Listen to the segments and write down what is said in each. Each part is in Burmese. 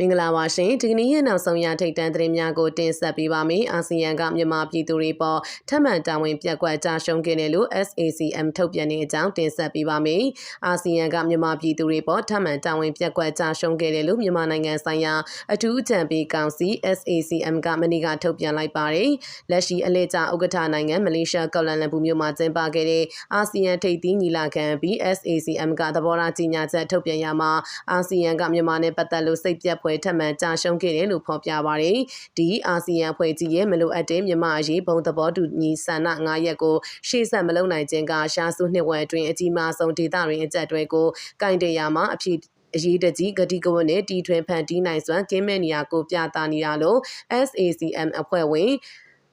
မင်္ဂလာပါရှင်ဒီကနေ့ရဲ့နောက်ဆုံးရထိတ်တန့်သတင်းများကိုတင်ဆက်ပေးပါမယ်အာဆီယံကမြန်မာပြည်သူတွေပေါ်ထပ်မံတာဝန်ပြက်ကွက်ကြရှုံးခဲ့တယ်လို့ SACM ထုတ်ပြန်တဲ့အကြောင်းတင်ဆက်ပေးပါမယ်အာဆီယံကမြန်မာပြည်သူတွေပေါ်ထပ်မံတာဝန်ပြက်ကွက်ကြရှုံးခဲ့တယ်လို့မြန်မာနိုင်ငံဆိုင်ရာအထူးအကြံပေးကောင်စီ SACM ကမနေ့ကထုတ်ပြန်လိုက်ပါတယ်လက်ရှိအလဲကျဥက္ကဋ္ဌနိုင်ငံမလေးရှားကော်လန်လမ်ပူမြို့မှာကျင်းပခဲ့တဲ့အာဆီယံထိပ်သီးညီလာခံပြီး SACM ကသဘောထားကြီးညာချက်ထုတ်ပြန်ရမှာအာဆီယံကမြန်မာနဲ့ပတ်သက်လို့စိတ်ပြက်ဖွယ်ထပ်မံကြာရှုံးခဲ့တယ်လို့ဖော်ပြပါတယ်။ဒီအာဆီယံဖွဲ့ကြီးရဲ့မလိုအပ်တဲ့မြန်မာအရေးဘုံသဘောတူညီဆန္ဒ9ရက်ကိုရှေ့ဆက်မလုပ်နိုင်ခြင်းကရှားစုနှစ်ဝက်အတွင်းအကြီးမားဆုံးဒေသတွင်အကြက်တွေကိုကင်တယ်ရမှာအဖြစ်အရေးတကြီးဂတိကဝတ်နဲ့တီထွင်ဖန်တီးနိုင်စွမ်းကင်းမဲ့နေရာကိုပြသနေရလို့ SACM အဖွဲ့ဝင်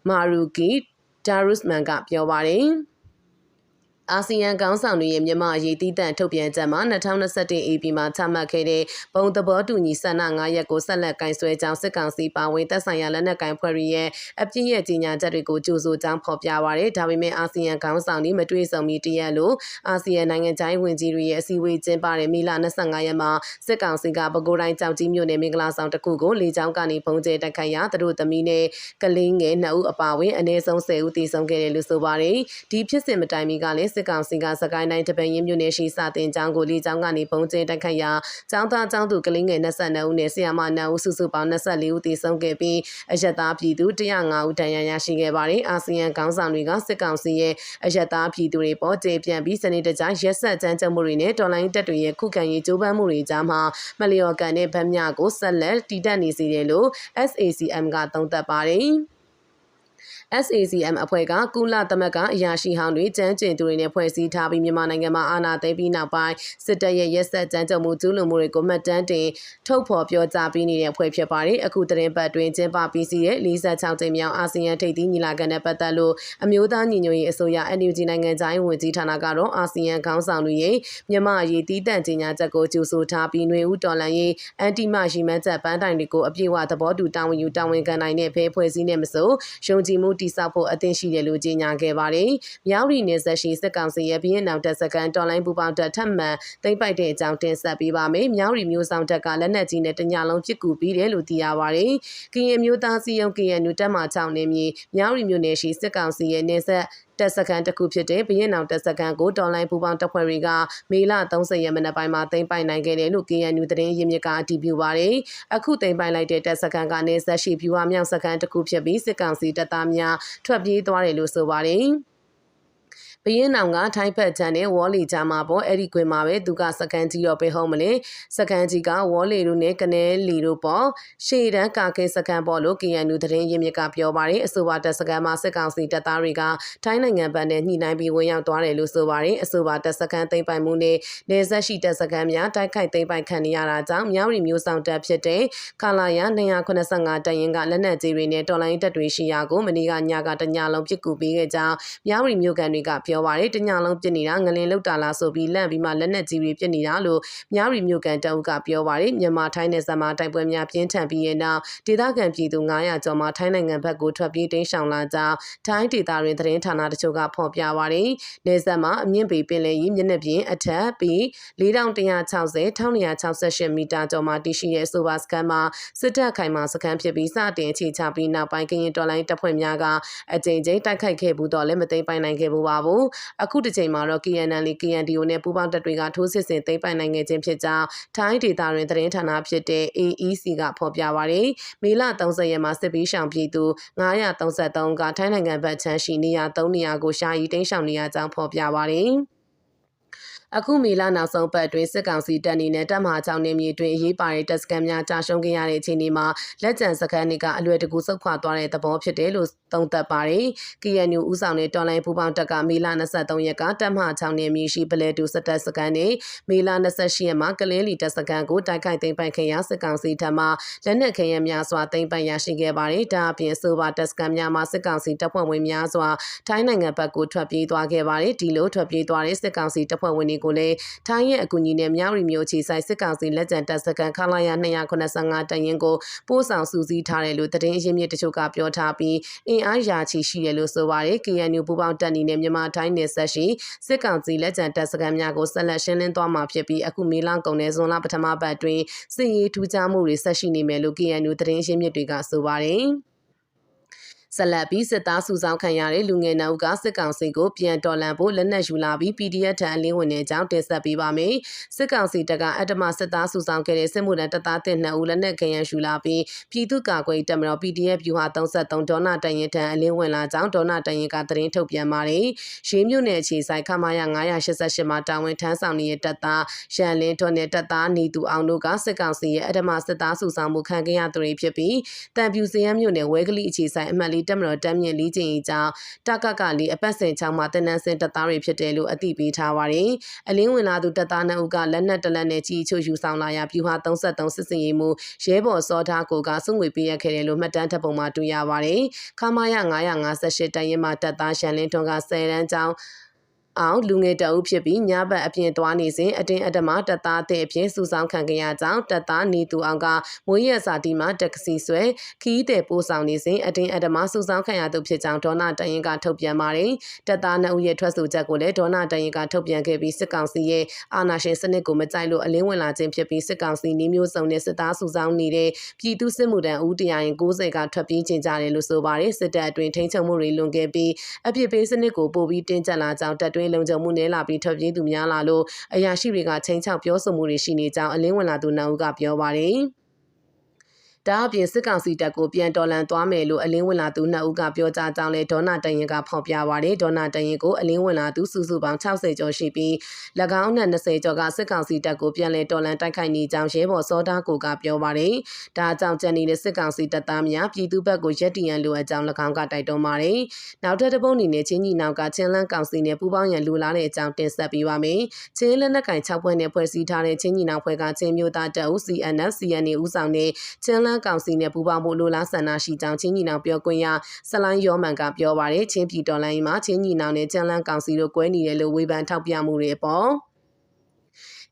မာရူကီဒါရုစ်မန်ကပြောပါတယ်။ အာဆီယံခေါင်းဆောင်တွေရဲ့မြန်မာအရေးတီးတန့်ထုတ်ပြန်ချက်မှာ2021 AP မှာချမှတ်ခဲ့တဲ့ဘုံသဘောတူညီဆန္ဒ9ရက်ကိုဆက်လက်ကင်ဆွဲကြောင်းစစ်ကောင်စီပါဝင်သက်ဆိုင်ရာလက်နက်ကိုင်ဖွဲ့တွေရဲ့အပြည့်ရဲ့ကြီးညာချက်တွေကိုကြိုဆိုကြောင်းဖော်ပြပါရယ်ဒါပေမဲ့အာဆီယံခေါင်းဆောင်တွေမတွေ့ဆုံမီတရက်လို့အာဆီယံနိုင်ငံခြားရေးဝန်ကြီးတွေရဲ့အစည်းအဝေးကျင်းပတဲ့မေလ25ရက်မှာစစ်ကောင်စီကပဲခူးတိုင်းကြောက်ကြီးမြို့နယ်မင်္ဂလာဆောင်တစ်ခုကိုလေကြောင်းကနေပုံကျဲတက်ခတ်ရာသူတို့သမီးနဲ့ကလေးငယ်2ဦးအပါအဝင်အနည်းဆုံး10ဦးတည်ဆုံခဲ့တယ်လို့ဆိုပါတယ်ဒီဖြစ်စဉ်မတိုင်မီကလည်းစစ်ကောင်စီကစကိုင်းတိုင်းတပန်ရင်မြို့နယ်ရှိစာတင်ကျောင်းကိုလေကျောင်းကနေပုံကျင်းတက်ခတ်ရာကျောင်းသားကျောင်းသူကလေးငယ်22ဦးနဲ့ဆရာမ9ဦးစုစုပေါင်း24ဦးတည်ဆုံးခဲ့ပြီးအယက်သားပြည်သူ105ဦးတန်ရာရရှိခဲ့ပါတယ်အာဆီယံခေါင်းဆောင်တွေကစစ်ကောင်စီရဲ့အယက်သားပြည်သူတွေပေါ်ကျေပြန်ပြီးစနစ်တကျရက်ဆက်ကြမ်းကြုတ်မှုတွေနဲ့တော်လိုင်းတပ်တွေရဲ့ခုခံရေးကြိုးပမ်းမှုတွေကြားမှာမလျော်ကန်တဲ့ဗတ်မြကိုဆက်လက်တည်တတ်နေစေတယ်လို့ SACM ကသုံးသပ်ပါတယ်။ SACM အဖွဲ့ကကုလသမဂ္ဂအရာရှိဟောင်းတွေကြမ်းကျင်သူတွေနဲ့ဖွဲ့စည်းထားပြီးမြန်မာနိုင်ငံမှာအာဏာသိမ်းပြီးနောက်ပိုင်းစစ်တပ်ရဲ့ရက်စက်ကြမ်းကြုတ်မှုကျူးလွန်မှုတွေကိုမှတ်တမ်းတင်ထုတ်ဖော်ပြောကြားပြီးနေတဲ့အဖွဲ့ဖြစ်ပါတယ်။အခုသတင်းပတ်တွင်ကျင်းပပြီးစီးတဲ့46ကြိမ်မြောက်အာဆီယံထိပ်သီးညီလာခံနဲ့ပတ်သက်လို့အမျိုးသားညီညွတ်ရေးအစိုးရ NUG နိုင်ငံသားရေးဝန်ကြီးဌာနကတော့အာဆီယံခေါင်းဆောင်တွေရဲ့မြန်မာအရေးတီးတန့်ကြီးညာချက်ကိုကြိုဆိုထားပြီးຫນွေဦးတော်လန်ရေးအန်တီမရှိမှန်းချက်ပန်းတိုင်တွေကိုအပြည့်အဝသဘောတူတာဝန်ယူတာဝန်ခံနိုင်တဲ့ဖဲဖွဲ့စည်းနေမစို့ယုံကြည်မှုတိစောက်ဖို့အသင့်ရှိတယ်လို့ကြေညာခဲ့ပါတယ်။မြောက်ရီနယ်ဆက်ရှိစစ်ကောင်စီရဲ့ဘီရင်နောက်တပ်စကန်တော်လိုင်းပူပေါင်းတပ်ထပ်မံသိမ့်ပိုက်တဲ့အကြောင်းတင်ဆက်ပေးပါမယ်။မြောက်ရီမျိုးဆောင်တပ်ကလက်နက်ကြီးနဲ့တညလုံးပစ်ကူပြီးတယ်လို့သိရပါတယ်။ကရင်မျိုးသားစီယုံ KNU တပ်မှ6နေမြေမြောက်ရီမျိုးနယ်ရှိစစ်ကောင်စီရဲ့နေဆက် တပ်စခန်းတစ်ခုဖြစ်တဲ့ဘရင်အောင်တပ်စခန်းကိုတော်လိုင်းပူပေါင်းတပ်ဖွဲ့တွေကမေလ30ရက်မနက်ပိုင်းမှာသိမ်းပိုက်နိုင်ခဲ့တယ်လို့ KNU သတင်းရင်းမြစ်ကအတည်ပြုပါတယ်။အခုသိမ်းပိုက်လိုက်တဲ့တပ်စခန်းကနေဆက်ရှိဖြူဟာမြောက်စခန်းတစ်ခုဖြစ်ပြီးစစ်ကောင်စီတပ်သားများထွက်ပြေးသွားတယ်လို့ဆိုပါတယ်။ ဘရင်နောင်ကထိုင်းဖက်ချန်နဲ့ဝေါ်လီကြားမှာပေါ့အဲ့ဒီကွင်းမှာပဲသူကစကန်ကြီးတော့ပဲဟုတ်မလဲစကန်ကြီးကဝေါ်လီတို့နဲ့ကနေလီတို့ပေါ့ရှေ့တန်းကာကင်းစကန်ပေါ့လို့ KNU သတင်းရင်းမြစ်ကပြောပါတယ်အဆိုပါတပ်စကန်မှာစစ်ကောင်စီတပ်သားတွေကထိုင်းနိုင်ငံဘက်နဲ့ညှိနှိုင်းပြီးဝင်ရောက်သွားတယ်လို့ဆိုပါတယ်အဆိုပါတပ်စကန်သိမ်းပိုင်မှုနဲ့နေဆက်ရှိတပ်စကန်များတိုက်ခိုက်သိမ်းပိုင်ခံနေရတာကြောင့်မြောက်ရီမျိုးဆောင်တပ်ဖြစ်တဲ့ကာလာယာ285တရင်ကလက်နက်ကြီးတွေနဲ့တော်လိုင်းတပ်တွေရှိရာကိုမနေ့ကညကတညလုံးပစ်ကူပေးခဲ့ကြောင်းမြောက်ရီမျိုးကန်တွေကပြောပြောပါတယ်တညလုံးပြစ်နေတာငလင်လောက်တာလားဆိုပြီးလန့်ပြီးမှလက်နက်ကြီးတွေပြစ်နေတာလို့မြရီမြို့ကန်တအုပ်ကပြောပါတယ်မြန်မာထိုင်းနယ်စပ်မှာတိုက်ပွဲများပြင်းထန်ပြီးရဲ့နောက်ဒေသခံပြည်သူ900ကျော်မှထိုင်းနိုင်ငံဘက်ကိုထွက်ပြေးတိမ်းရှောင်လာကြောင်းထိုင်းဒေသတွင်သတင်းဌာနတချို့ကဖော်ပြပါတယ်နယ်စပ်မှာအမြင့်ပေပင်လယ်ကြီးမျက်နှာပြင်အထက်ပြီး4160 1268မီတာကျော်မှတည်ရှိတဲ့ဆိုပါစကန်မှာစစ်တပ်ခိုင်မာစကန်ဖြစ်ပြီးစတင်အခြေချပြီးနောက်ပိုင်းကရင်တော်လိုင်းတပ်ဖွဲ့များကအကြိမ်ကြိမ်တိုက်ခိုက်ခဲ့ဘူးတော့လည်းမသိမ်းပိုင်နိုင်ခဲ့ဘူးပါဘူးအခုတစ်ချိန်မှာတော့ KNL KNDO နဲ့ပူးပေါင်းတပ်တွေကထိုးစစ်ဆင်သိမ်းပိုက်နိုင်ခဲ့ခြင်းဖြစ်ကြောင်းထိုင်းဒေသတွင်သတင်းဌာနဖြစ်တဲ့ AEC ကဖော်ပြပါရယ်မေလ30ရက်မှာစစ်ပီးရှောင်ပြည်သူ933ကထိုင်းနိုင်ငံဘက်ခြမ်းရှိနေရာ3နေရာကိုရှာရီတိမ်းရှောင်နေရကြောင်းဖော်ပြပါရယ် အခုမေလနောက်ဆုံးပတ်တွင်စစ်ကောင်စီတပ်အနေနဲ့တပ်မဟာ6နေမြေတွင်အရေးပါတဲ့တပ်စခန်းများကြာရှုံးခဲ့ရတဲ့အခြေအနေမှာလက်ကျန်စခန်းတွေကအလွယ်တကူဆုတ်ခွာသွားတဲ့သဘောဖြစ်တယ်လို့သုံးသပ်ပါတယ်။ KNU ဦးဆောင်တဲ့တော်လိုင်းပူပေါင်းတပ်ကမေလ23ရက်ကတပ်မဟာ6နေမြေရှိပလဲတူစတက်စခန်းနဲ့မေလ28ရက်မှာကလင်းလီတပ်စခန်းကိုတိုက်ခိုက်သိမ်းပိုက်ခဲ့ရာစစ်ကောင်စီထံမှလက်နက်ခဲယမ်းများစွာသိမ်းပိုက်ရရှိခဲ့ပါတယ်။ဒါအပြင်ဆိုပါတပ်စခန်းများမှာစစ်ကောင်စီတပ်ဖွဲ့ဝင်များစွာထိုင်းနိုင်ငံဘက်ကိုထွက်ပြေးသွားခဲ့ပါတယ်။ဒီလိုထွက်ပြေးသွားတဲ့စစ်ကောင်စီတပ်ဖွဲ့ဝင်တွေရေးကိုလည်းထိုင်းရဲ့အကူအညီနဲ့မြောက်ရီမျိုးအခြေဆိုင်စစ်ကောင်စီလက်ကျန်တပ်စခန်းခလာရ285တရင်ကိုပို့ဆောင်စုစည်းထားတယ်လို့သတင်းအရင်းမြစ်တချို့ကပြောထားပြီးအင်အားရာချီရှိတယ်လို့ဆိုပါတယ် KNU ပူးပေါင်းတပ်အနေနဲ့မြန်မာထိုင်းနယ်ဆက်ရှိစစ်ကောင်စီလက်ကျန်တပ်စခန်းများကိုဆက်လက်ရှင်းလင်းသွားမှာဖြစ်ပြီးအခုမေလကုန်တဲ့ဇွန်လပထမပတ်အတွင်းစစ်ရေးထူးခြားမှုတွေဆက်ရှိနေမယ်လို့ KNU သတင်းရင်းမြစ်တွေကဆိုပါတယ်။ ဆက်လက်ပြီးစစ်သားစုဆောင်ခံရတဲ့လူငယ်နှုတ်ကစစ်ကောင်စီကိုပြန်တော်လှန်ဖို့လက်နက်ယူလာပြီး PDF ထံအလင်းဝင်တဲ့အကြောင်းတင်ဆက်ပေးပါမယ်။စစ်ကောင်စီတပ်ကအတ္တမစစ်သားစုဆောင်ခဲ့တဲ့စစ်မှုထမ်းတပ်သားတင်2ဦးလက်နက်ခံရန်ယူလာပြီးပြည်သူ့ကာကွယ်တပ်မတော် PDF ဗျူဟာ33ဒေါနာတရင်ထံအလင်းဝင်လာကြောင်းဒေါနာတရင်ကသတင်းထုတ်ပြန်ပါတယ်။ရေးမြို့နယ်အခြေဆိုင်ခမာရ988မှာတာဝန်ထမ်းဆောင်နေတဲ့တပ်သားရန်လင်းထွန်းနဲ့တပ်သားနေသူအောင်တို့ကစစ်ကောင်စီရဲ့အတ္တမစစ်သားစုဆောင်မှုခံခဲ့ရသူတွေဖြစ်ပြီးတန်ပြူစရမ်းမြို့နယ်ဝဲကလေးအခြေဆိုင်အမှတ်လေးတက်မတော်တမ်းမြင့်လေးချင်းအကြောင်းတကကလေးအပတ်စဉ်ချောင်းမှာတင်နန်းစင်တပ်သားတွေဖြစ်တယ်လို့အသိပေးထားပါတယ်။အလင်းဝင်လာသူတပ်သားနှစ်ဦးကလက်နက်တလက်နဲ့ကြီးချို့ယူဆောင်လာရာပြူဟာ33စစ်စင်ရေးမှုရဲဘော်စောထားကိုကစုငွေပေးရခဲ့တယ်လို့မှတ်တမ်းထပ်ပုံမှာတွေ့ရပါတယ်။ခမာရ958တရင်မှာတပ်သားရှန်လင်းထွန်းက10ရန်ကျောင်း အောင်လူငယ်တအုပ်ဖြစ်ပြီးညဘက်အပြင်သွားနေစဉ်အတင်းအဓမ္မတပ်သားတဲ့အဖြစ်စုဆောင်ခံခဲ့ရကြောင်းတပ်သားနေသူအောင်ကမွေးရစာတီမှာတက္ကစီဆွဲခီးတဲ့ပို့ဆောင်နေစဉ်အတင်းအဓမ္မစုဆောင်ခံရသူဖြစ်ကြောင်းဒေါနာတရင်ကထုတ်ပြန်ပါတယ်တပ်သားနှစ်ဦးရဲ့ထွက်ဆိုချက်ကိုလည်းဒေါနာတရင်ကထုတ်ပြန်ခဲ့ပြီးစစ်ကောင်စီရဲ့အာဏာရှင်စနစ်ကိုမကြိုက်လို့အလင်းဝင်လာခြင်းဖြစ်ပြီးစစ်ကောင်စီနှီးမျိုးစုံနဲ့စစ်သားစုဆောင်နေတဲ့ပြည်သူစစ်မှုထမ်းဦးတရာရင်90ကထွက်ပြေးကျင်ကြတယ်လို့ဆိုပါတယ်စစ်တပ်အတွင်းထိန်းချုပ်မှုတွေလွန်ခဲ့ပြီးအပြစ်ပေးစနစ်ကိုပို့ပြီးတင်းကျပ်လာကြောင်းတပ်တွင်းလုံခြုံမှုနည်းလာပြီးထွက်ပြေးသူများလာလို့အရာရှိတွေကချိန်ချောက်ပြောဆိုမှုတွေရှိနေကြောင်းအလင်းဝင်လာသူနောက်ဦးကပြောပါတယ်။ ဒါအပြင်စစ်ကောင်စီတပ်ကိုပြန်တော်လန်သွားမယ်လို့အလင်းဝင်လာသူနှစ်ဦးကပြောကြားကြောင်းလဲဒေါနာတရင်ကဖော်ပြပါတယ်ဒေါနာတရင်ကိုအလင်းဝင်လာသူစုစုပေါင်း60ကျော်ရှိပြီး၎င်းနဲ့20ကျော်ကစစ်ကောင်စီတပ်ကိုပြန်လည်တော်လန်တိုက်ခိုက်နေကြောင်းရဲဘော်စောသားကိုကပြောပါတယ်ဒါကြောင့်ကြံနေတဲ့စစ်ကောင်စီတပ်သားများပြည်သူဘက်ကိုရက်တီရန်လိုအပ်ကြောင်း၎င်းကတိုက်တွန်းပါတယ်နောက်ထပ်တစ်ပုတ်အနေနဲ့ချင်းကြီးနောက်ကချင်းလန်းကောင်စီနဲ့ပူးပေါင်းရန်လိုလားတဲ့အကြောင်းတင်ဆက်ပေးပါမယ်ချင်းလက်နက်ကင်6ဖွဲ့နဲ့ဖွဲ့စည်းထားတဲ့ချင်းကြီးနောက်ဖွဲ့ကချင်းမျိုးသားတပ်ဦး CNF CNA ဦးဆောင်တဲ့ချင်းလန်းကောင်စီနဲ့ပူးပေါင်းဖို့လိုလားဆန္ဒရှိကြောင်းချင်းညီနောင်ပြောခွင့်ရဆလိုင်းယောမန်ကပြောပါတယ်ချင်းပြည်တော်လိုင်းမှာချင်းညီနောင်နဲ့ကျန်းလန်းကောင်စီတို့ကွဲနေတယ်လို့ဝေဖန်ထောက်ပြမှုတွေပေါ်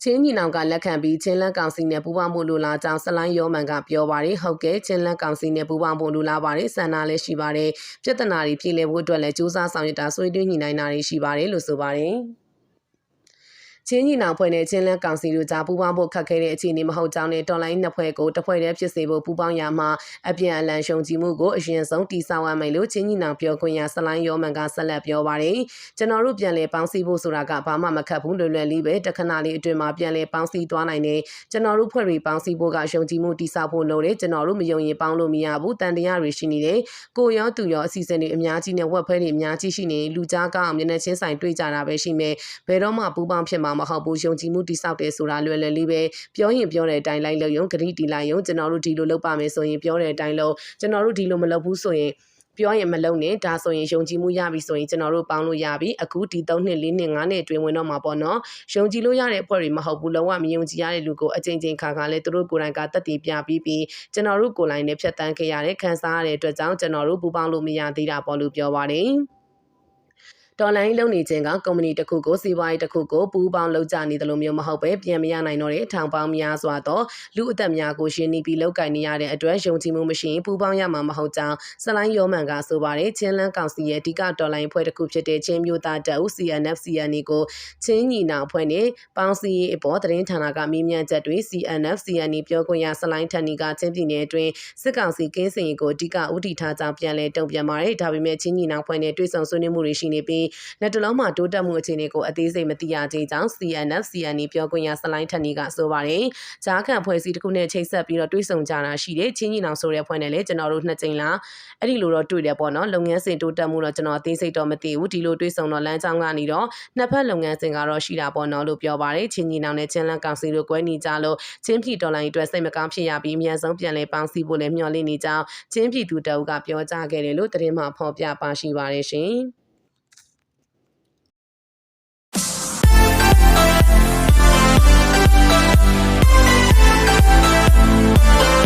ချင်းညီနောင်ကလက်ခံပြီးချင်းလက်ကောင်စီနဲ့ပူးပေါင်းဖို့လိုလားကြောင်းဆလိုင်းယောမန်ကပြောပါတယ်ဟုတ်ကဲ့ချင်းလက်ကောင်စီနဲ့ပူးပေါင်းဖို့လိုလားပါတယ်ဆန္ဒလည်းရှိပါတယ်ပြဿနာတွေပြည်လည်ဖို့အတွက်လည်းစူးစမ်းဆောင်ရွက်တာဆွေးနွေးညှိနှိုင်းတာတွေရှိပါတယ်လို့ဆိုပါတယ် ချင်းညီနောင်ဖွဲ့နဲ့ချင်းလန်းကောင်စီတို့ကြားပူးပေါင်းဖို့ခက်ခဲတဲ့အခြေအနေမဟုတ်ကြောင်းနဲ့တော်လိုင်းနှစ်ဖွဲ့ကိုတစ်ဖွဲ့တည်းဖြစ်စေဖို့ပူးပေါင်းရမှာအပြန်အလှန်ရှုံကြည်မှုကိုအရင်ဆုံးတိစောက်ရမယ်လို့ချင်းညီနောင်ပြောခွင့်ရဆလိုင်းယောမန်ကဆက်လက်ပြောပါတယ်ကျွန်တော်တို့ပြန်လည်ပေါင်းစည်းဖို့ဆိုတာကဘာမှမခက်ဘူးလွယ်လွယ်လေးပဲတခဏလေးအတွင်းမှာပြန်လည်ပေါင်းစည်းသွားနိုင်တယ်ကျွန်တော်တို့ဖွဲ့တွေပေါင်းစည်းဖို့ကရှုံကြည်မှုတိစောက်ဖို့လိုတယ်ကျွန်တော်တို့မယုံရင်ပေါင်းလို့မရဘူးတန်တရားတွေရှိနေတယ်ကိုရောသူရောအစီအစဉ်တွေအများကြီးနဲ့ဝက်ဖဲတွေအများကြီးရှိနေလူကြားကောင်းမျက်နှာချင်းဆိုင်တွေ့ကြတာပဲရှိမယ်ဘယ်တော့မှပူးပေါင်းဖြစ်မှာမဟုတ်ဘူးယုံကြည်မှုတိဆောက်တယ်ဆိုတာလွယ်လွယ်လေးပဲပြောရင်ပြောတဲ့အတိုင်းလိုက်လို့ယုံဂရိတီလိုက်ယုံကျွန်တော်တို့ဒီလိုလုပ်ပါမယ်ဆိုရင်ပြောတဲ့အတိုင်းလို့ကျွန်တော်တို့ဒီလိုမလုပ်ဘူးဆိုရင်ပြောရင်မလုံနဲ့ဒါဆိုရင်ယုံကြည်မှုရပြီဆိုရင်ကျွန်တော်တို့ပေါင်းလို့ရပြီအခုဒီ3နှစ်4နှစ်5နှစ်အတွင်းဝင်တော့မှာပေါ့နော်ယုံကြည်လို့ရတဲ့အဖွဲ့တွေမဟုတ်ဘူးလုံးဝမယုံကြည်ရတဲ့လူကိုအချိန်ချင်းခါခါလဲသူတို့ကိုယ်တိုင်ကတက်တည်ပြပြီးပြီးကျွန်တော်တို့ကိုယ်တိုင်နဲ့ဖြတ်တန်းခဲ့ရတဲ့ခံစားရတဲ့အတွက်ကြောင့်ကျွန်တော်တို့ပူပေါင်းလို့မရသေးတာပေါ့လို့ပြောပါတယ် တော်လိုင်းလုံနေခြင်းကကုမ္ပဏီတစ်ခုကိုစီးပွားရေးတစ်ခုကိုပူးပေါင်းလုပ်ကြနေတယ်လို့မျိုးမဟုတ်ပဲပြန်မရနိုင်တော့တဲ့ထောင်ပေါင်းများစွာသောလူအသက်များကိုရှင်းနေပြီးလောက်ကင်နေရတဲ့အတွက်ယုံကြည်မှုမရှိရင်ပူးပေါင်းရမှာမဟုတ်ကြောင်းဆလိုင်းယောမန်ကဆိုပါတယ်ချင်းလန်းကောင်စီရဲ့အဓိကတော်လိုင်းဖွဲ့တစ်ခုဖြစ်တဲ့ချင်းမျိုးသားတပ်ဦး CNF CNA ကိုချင်းညီနာဖွဲ့နဲ့ပေါင်းစည်းရေးအပေါ်သတင်းဌာနကမေးမြန်းချက်တွေ CNF CNA ပြောခွင့်ရဆလိုင်းထန်နီကချင်းပြည်နယ်အတွင်းစစ်ကောင်စီကင်းစင်ကိုအဓိကဥတီထားကြောင်းပြန်လည်တုံ့ပြန်ပါတယ်ဒါပေမဲ့ချင်းညီနာဖွဲ့နဲ့တွေ့ဆုံဆွေးနွေးမှုတွေရှိနေပြီးလက်တလုံးမှာတိုးတက်မှုအခြေအနေကိုအသေးစိတ်မသိရသေးကြောင်း CNF CNE ပြောခွင့်ရဆလိုင်းထန်နီကဆိုပါတယ်။ဂျားခံဖွဲ့စည်းတစ်ခုနဲ့ချိတ်ဆက်ပြီးတော့တွေးဆုံကြတာရှိတယ်။ချင်းကြီးနောင်ဆိုတဲ့ဖွဲ့နဲ့လည်းကျွန်တော်တို့နှစ်ကြိမ်လားအဲ့ဒီလိုတော့တွေ့တယ်ပေါ့နော်။လုပ်ငန်းစဉ်တိုးတက်မှုတော့ကျွန်တော်အသေးစိတ်တော့မသိဘူး။ဒီလိုတွေးဆုံတော့လမ်းကြောင်းကနေတော့နှစ်ဖက်လုပ်ငန်းစဉ်ကတော့ရှိတာပေါ့နော်လို့ပြောပါတယ်။ချင်းကြီးနောင်နဲ့ချင်းလန်ကောင်စီတို့ကွဲနေကြလို့ချင်းပြည်ဒေါ်လာရီအတွက်စိတ်မကောင်းဖြစ်ရပြီးအများဆုံးပြန်လဲပေါင်းစည်းဖို့လည်းမျှော်လင့်နေကြောင်းချင်းပြည်သူတအုပ်ကပြောကြားခဲ့တယ်လို့သတင်းမှဖော်ပြပါရှိပါတယ်ရှင်။ Oh,